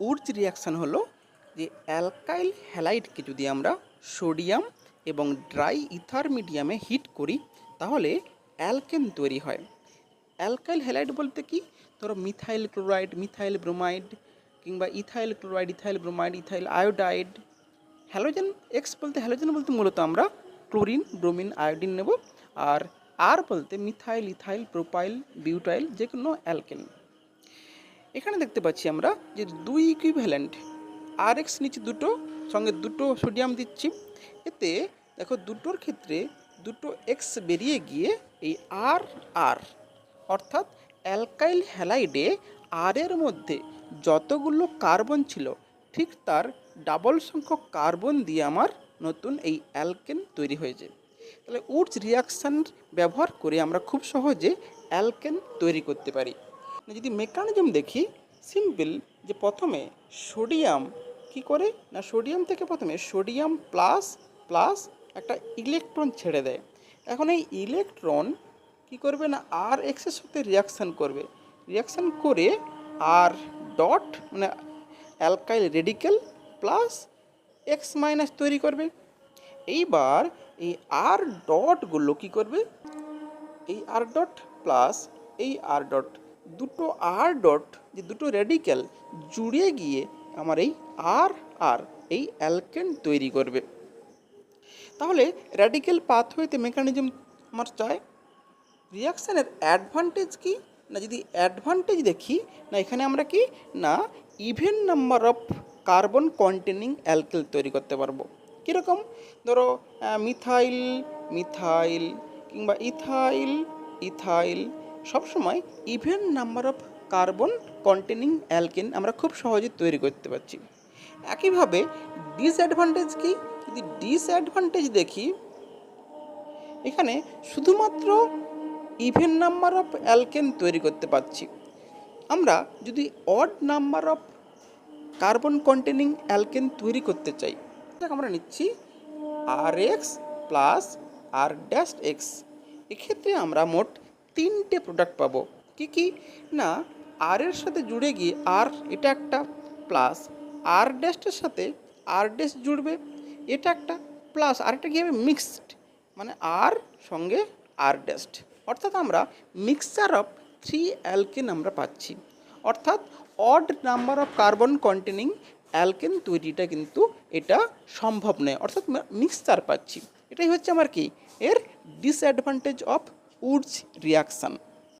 উর্জ reaction হলো যে alkyl হ্যালাইডকে যদি আমরা সোডিয়াম এবং ড্রাই ইথার মিডিয়ামে হিট করি, তাহলে অ্যালকেন তৈরি হয়। অ্যালকাইল হ্যালাইড বলতে কি? ধরো মিথাইল ক্লোরাইড, মিথাইল ব্রোমাইড কিংবা ethyl chloride, ethyl bromide, ethyl iodide. Halogen X বলতে হ্যালোজেন বলতে মূলত আমরা ক্লোরিন, ব্রোমিন, আয়োডিন নেব। আর আর বলতে মিথাইল, ইথাইল, প্রোপাইল, বিউটাইল যে কোনো অ্যালকেন। এখানে দেখতে পাচ্ছি আমরা যে দুই ইকুইভ্যালেন্ট আর এক্স নিচে দুটো, সঙ্গে দুটো সোডিয়াম দিচ্ছি। এতে দেখো দুটোর ক্ষেত্রে দুটো এক্স বেরিয়ে গিয়ে এই আর আর অর্থাৎ অ্যালকাইল হ্যালাইডে আর এর মধ্যে যতগুলো কার্বন ছিল, ঠিক তার ডাবল সংখ্যক কার্বন দিয়ে আমার নতুন এই অ্যালকেন তৈরি হয়েছে। তাহলে উডস রিয়াকশান ব্যবহার করে আমরা খুব সহজে অ্যালকেন তৈরি করতে পারি। যদি মেকানিজম দেখি সিম্পল যে প্রথমে সোডিয়াম কি করে? না সোডিয়াম থেকে প্রথমে সোডিয়াম প্লাস প্লাস একটা ইলেকট্রন ছেড়ে দেয়। এখন এই ইলেকট্রন কি করবে না? আর এক্সের সাথে রিয়াকশান করবে। রিয়াকশান করে আর ডট মানে alkyl radical plus X minus তৈরি করবে। এইবার এই আর ডটগুলো কি করবে? এই আর ডট প্লাস এই আর ডট দুটো আর ডট যে দুটো রেডিক্যাল জুড়ে গিয়ে আমার এই আর আর এই অ্যালকেন তৈরি করবে। তাহলে র্যাডিক্যাল পাথওয়েতে মেকানিজম আমার চায়। রিয়াকশানের অ্যাডভান্টেজ কি? না যদি অ্যাডভান্টেজ দেখি, না এখানে আমরা কি? না even number of carbon containing অ্যালকেল তৈরি করতে পারব। কীরকম? ধরো মিথাইল মিথাইল কিংবা ইথাইল ইথাইল সবসময় even number of carbon containing alkane আমরা খুব সহজে তৈরি করতে পারছি। একইভাবে ডিসঅ্যাডভান্টেজ কি? যদি ডিসঅ্যাডভান্টেজ দেখি, এখানে শুধুমাত্র ইভেন নাম্বার অফ অ্যালকেন তৈরি করতে পারছি। আমরা যদি odd number of carbon containing alkane তৈরি করতে চাই আমরা নিচ্ছি R X plus R dash X এক্ষেত্রে আমরা মোট তিনটে প্রোডাক্ট পাবো। কি কি? না আর এর সাথে জুড়ে গিয়ে আর এটা একটা প্লাস আর ড্যাশটার সাথে আর ড্যাশ জুড়বে, এটা একটা প্লাস আরেকটা কী হবে? মিক্সড মানে আর সঙ্গে আর ড্যাস্ট অর্থাৎ আমরা মিক্সচার অফ থ্রি অ্যালকেন আমরা পাচ্ছি। অর্থাৎ odd number of carbon containing alkane তৈরিটা কিন্তু এটা সম্ভব নয়। অর্থাৎ মিক্সচার পাচ্ছি। এটাই হচ্ছে আমার কি? এর ডিসঅ্যাডভান্টেজ অফ উডস রিয়াকশান